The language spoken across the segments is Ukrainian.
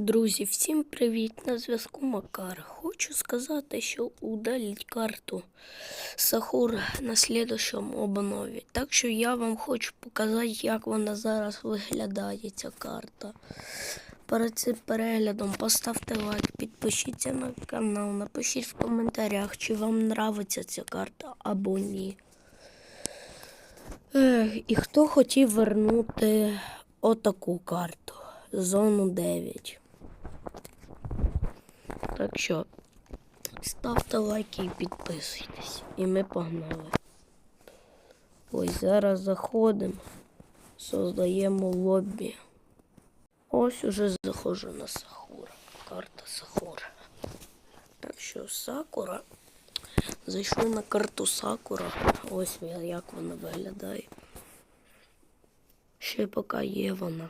Друзі, всім привіт! На зв'язку Макар. Хочу сказати, що удаліть карту Сахур на слідущому обнові. Так що я вам хочу показати, як вона зараз виглядає, ця карта. Перед цим переглядом поставте лайк, підпишіться на канал, напишіть в коментарях, чи вам нравиться ця карта або ні. Ех, і хто хотів вернути отаку карту? Зону 9. Так що ставте лайки і підписуйтесь. І ми погнали. Ось зараз заходимо, создаємо лобі. Ось уже заходжу на Сахура. Карта Сахура. Так що Сакура. Зайшов на карту Сакура. Ось як вона виглядає. Ще поки є вона.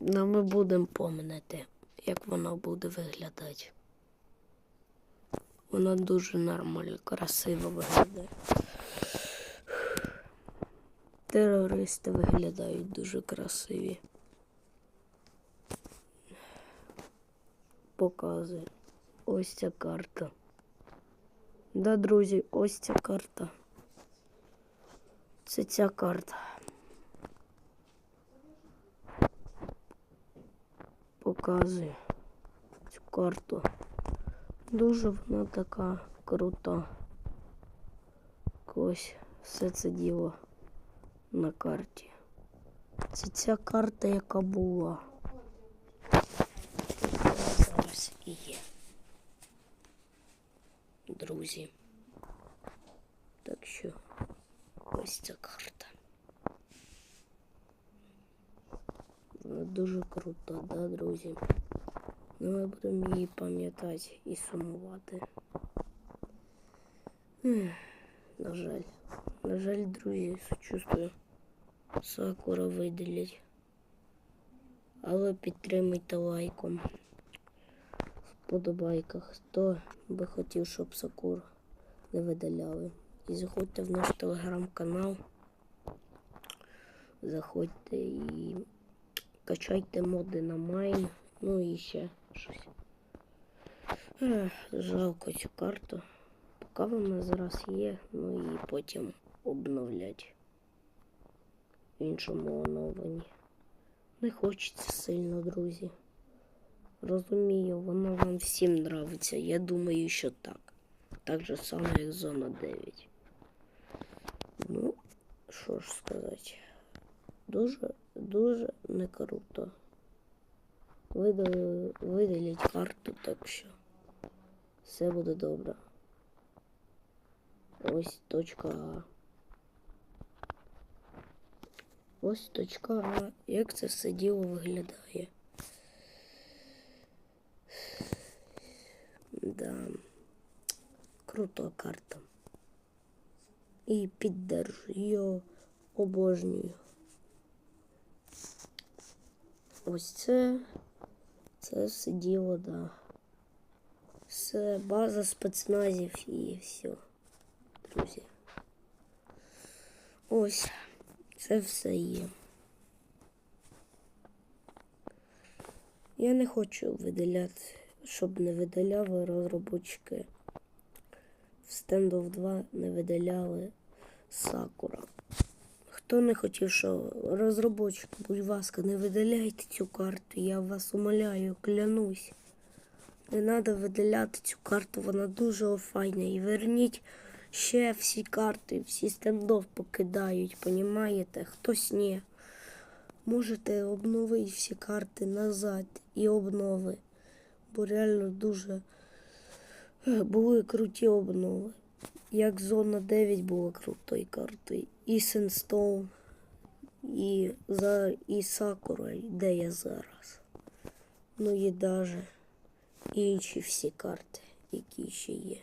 Ну, ми будемо помнити, як вона буде виглядати. Вона дуже нормально, красиво виглядає. Терористи виглядають дуже красиві. Показую. Ось ця карта. Да, друзі, ось ця карта. Це ця карта. Показую цю карту. Дуже вона така крута. Ось все це діло на карті. Це ця карта, яка була. Яка зараз і є. Друзі. Так що ось ця карта. Дуже крута, да, друзі? Ну, ми будемо її пам'ятати і сумувати. На жаль. На жаль, друзі, сочувствую. Сакура видалять. Але підтримуйте лайком. Вподобайках. Хто би хотів, щоб Сакур не видаляли. І заходьте в наш телеграм-канал. Заходьте і качайте моди на майн. Ну і ще щось. Ех, жалко цю карту. Поки вона зараз є, ну і потім обновлять в іншому оновленні. Не хочеться сильно, друзі. Розумію, вона вам всім нравиться. Я думаю, що так. Так же само, як зона 9. Ну, що ж сказати. Дуже, дуже не круто. Видали, видаліть карту, так що все буде добре. Ось точка А. Ось точка А. Як це все діло виглядає? Да. Крута карта. І піддержу. Його обожнюю. Ось це. Це все діло, да. Це база спецназів і все, друзі. Ось, це все є. Я не хочу видаляти, щоб не видаляли розробочки. В Standoff 2 не видаляли Сакура. Хто не хотів, що розробочик, будь ласка, не видаляйте цю карту, я вас умоляю, клянусь. Не треба видаляти цю карту, вона дуже файна. І верніть ще всі карти, всі стендов покидають, понімаєте? Хтось ні. Можете обновити всі карти назад і обнови. Бо реально дуже е, були круті обнови. Як зона 9 була крутою картою. І Сенстоун, і, за, і Сакура, де я зараз. Ну і даже інші всі карти, які ще є.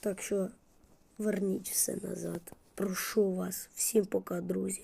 Так що верніть все назад. Прошу вас. Всім пока, друзі.